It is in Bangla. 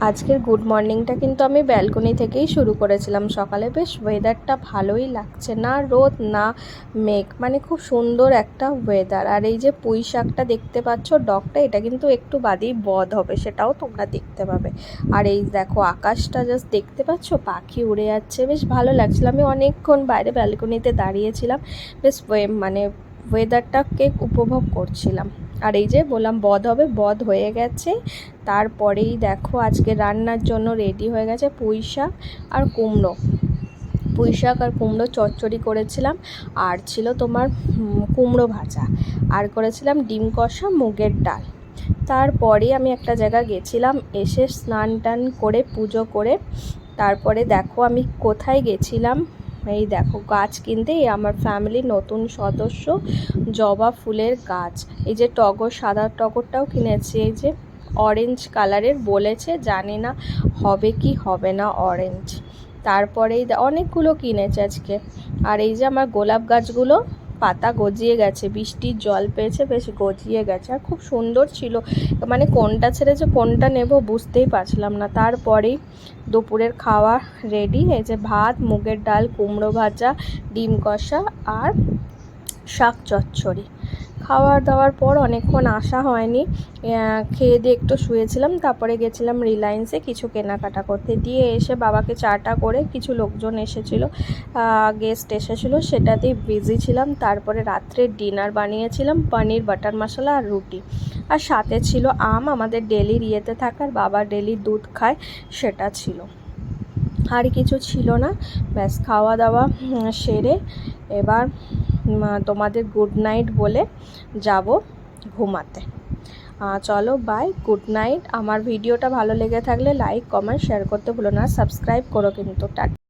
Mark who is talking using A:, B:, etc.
A: আজকের গুড মর্নিংটা কিন্তু আমি ব্যালকনি থেকেই শুরু করেছিলাম। সকালে বেশ ওয়েদারটা ভালোই লাগছে না, রোদ না, মেঘ মানে খুব সুন্দর একটা ওয়েদার আর এই যে পুঁই শাকটা দেখতে পাচ্ছ, ডগটা, এটা কিন্তু একটু বাদেই বধ হবে, সেটাও তোমরা দেখতে পাবে। আর এই দেখো, আকাশটা জাস্ট দেখতে পাচ্ছ, পাখি উড়ে যাচ্ছে, বেশ ভালো লাগছিল। আমি অনেকক্ষণ বাইরে ব্যালকনিতে দাঁড়িয়েছিলাম, বেশ মানে ওয়েদারটাকে উপভোগ করছিলাম। আর এই যে বললাম বধ হবে, বধ হয়ে গেছে। তারপরেই দেখো আজকে রান্নার জন্য রেডি হয়ে গেছে পুঁই শাক আর কুমড়ো। পুঁই শাক আর কুমড়ো চচ্চড়ি করেছিলাম। আর ছিল তোমার কুমড়ো ভাজা। আর করেছিলাম ডিম কষা মুগের ডাল। তারপরে আমি একটা জায়গা গেছিলাম, এসে স্নান টান করে, পুজো করে। তারপরে দেখো আমি কোথায় গেছিলাম? এই দেখো গাছ কিনতে এই আমার ফ্যামিলির নতুন সদস্য জবা ফুলের গাছ। এই যে টগর, সাদা টগরটাও কিনেছি, এই যে অরেঞ্জ কালারের বলেছে, জানি না হবে কি হবে না অরেঞ্জ তারপরেই দে- অনেকগুলো কিনেছে আজকে। আর এই যে আমার গোলাপ গাছগুলো পাতা গজিয়ে গেছে, বৃষ্টির জল পেয়েছে, বেশ গজিয়ে গেছে। আর খুব সুন্দর ছিল। মানে কোনটা ছেড়ে যে কোনটা নেব বুঝতেই পারছিলাম না। তারপরেই দুপুরের খাওয়া রেডি এই যে ভাত, মুগের ডাল, কুমড়ো ভাজা, ডিম কষা আর শাক চচ্চড়ি। খাওয়ার দাওয়ার পর অনেকক্ষণ আসা হয়নি। খেয়ে দিয়ে একটু শুয়েছিলাম, তারপরে গেছিলাম রিলায়েন্সে কিছু কেনাকাটা করতে। দিয়ে এসে বাবাকে চাটা করে কিছু লোকজন এসেছিল গেস্ট এসেছিল, সেটাতেই বিজি ছিলাম। তারপরে রাত্রে ডিনার বানিয়েছিলাম, পনির বাটার মশলা আর রুটি। আর সাথে ছিল আম, আমাদের ডেলির ইয়েতে থাকার, বাবা ডেলি দুধ খায়, সেটা ছিল। আর কিছু ছিল না। ব্যাস, খাওয়া দাওয়া সেরে এবার তোমাদের গুড নাইট বলে যাব ঘুমাতে। চলো বাই গুড নাইট আমার ভিডিওটা ভালো লেগে থাকলে লাইক কমেন্ট শেয়ার করতে ভুলো না। সাবস্ক্রাইব করো কিন্তু। টাটা